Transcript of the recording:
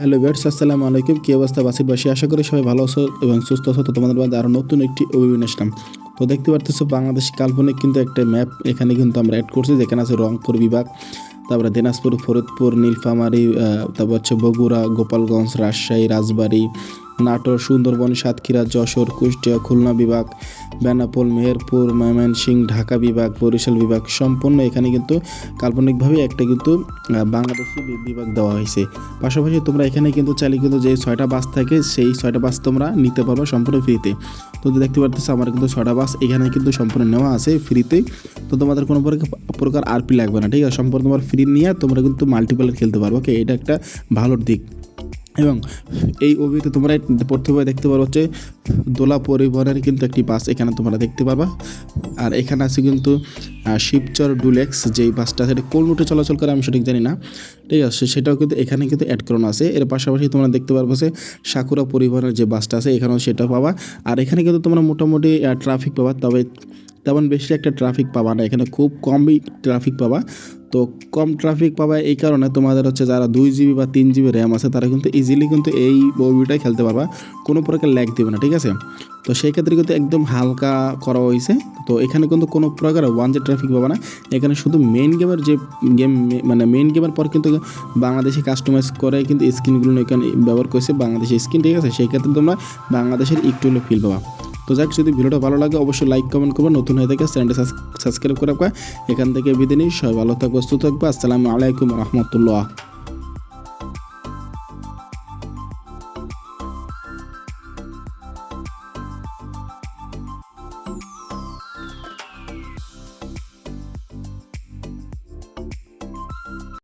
Hello viewers, আসসালামু আলাইকুম। কি অবস্থা? বাসিরবাসী আশা করি সবাই ভালো আছো এবং সুস্থ আছো। তো তোমাদের মধ্যে আরও নতুন একটি অভিযান আসলাম। তো দেখতে পারতেছো, বাংলাদেশ কাল্পনিক কিন্তু একটা ম্যাপ। এখানে কিন্তু আমরা অ্যাড করছি, যেখানে আছে রংপুর বিভাগ, তারপরে দিনাজপুর, ফরিদপুর, নীলফামারি তারপর হচ্ছে বগুড়া, গোপালগঞ্জ, রাজশাহী, রাজবাড়ী নাটোর, সুন্দরবন, সাতক্ষীরা, যশোর, কুষ্টিয়া, খুলনা বিভাগ, বেনাপোল, মেহেরপুর, ময়মনসিংহ, ঢাকা বিভাগ, বরিশাল বিভাগ সম্পূর্ণ এখানে কিন্তু কাল্পনিকভাবে একটা কিন্তু বাংলাদেশি বিভাগ দেওয়া হয়েছে। পাশাপাশি তোমরা এখানে কিন্তু চাইলে কিন্তু যে ছয়টা বাস থাকে, সেই ছয়টা বাস তোমরা নিতে পারবে সম্পূর্ণ ফ্রিতে। তো দেখতে পারতেছো আমার কিন্তু ছয়টা বাস এখানে কিন্তু সম্পূর্ণ নেওয়া আছে ফ্রিতে। তো তোমাদের কোনো প্রকার- আরপি লাগবে না, ঠিক আছে? সম্পূর্ণ তোমার ফ্রি নিয়ে তোমরা কিন্তু মাল্টিপ্লেয়ার খেলতে পারবে ওকে এটা একটা ভালো দিক। এবং এই অভিতে তোমরা প্রথমে দেখতে পারো হচ্ছে দোলা পরিবহনের কিন্তু একটি বাস এখানে তোমরা দেখতে পারবা। আর এখানে আছে কিন্তু শিবচর ডুলেক্স যেই বাসটা সেটা কোন রুটে চলাচল করে আমি সঠিক জানি না। ঠিক আছে, সেটাও কিন্তু এখানে কিন্তু অ্যাড করানো আছে। এর পাশাপাশি তোমরা দেখতে পারব যে সাকুরা পরিবহনের যে বাসটা আছে, এখানেও সেটা পাবা। আর এখানে কিন্তু তোমরা মোটামুটি ট্রাফিক পাবা, তবে তেমন বেশি একটা ট্রাফিক পাবা না। এখানে খুব কমই ট্রাফিক পাবা। তো কম ট্রাফিক পাবা এই কারণে তোমাদের হচ্ছে যারা দুই জিবি বা তিন জিবি র্যাম আছে, তারা কিন্তু ইজিলি কিন্তু এই মুভিটাই খেলতে পারবা। কোনো প্রকার ল্যাগ দেবে না, ঠিক আছে? তো সেই ক্ষেত্রে কিন্তু একদম হালকা করা হয়েছে তো এখানে কিন্তু কোনো প্রকার ওয়ান যে ট্রাফিক পাবা না। এখানে শুধু মেন গেমের যে গেম মানে মেন গেমের পর কিন্তু বাংলাদেশে কাস্টমাইজ করে কিন্তু স্ক্রিনগুলো এখানে ব্যবহার করেছে বাংলাদেশের স্ক্রিন ঠিক আছে? সেই ক্ষেত্রে তোমরা বাংলাদেশের একটু হলে ফিল পাবা। তো যাক, যদি ভিডিওটা ভালো লাগে, অবশ্যই লাইক কমেন্ট করবেন নতুন হয়ে থাকে চ্যানেলটি সাবস্ক্রাইব করে এখান থেকে বিদিনী সবাই ভালো থাকবে, সুস্থ থাকবে। আসসালামু আলাইকুম রহমতুল্লাহ।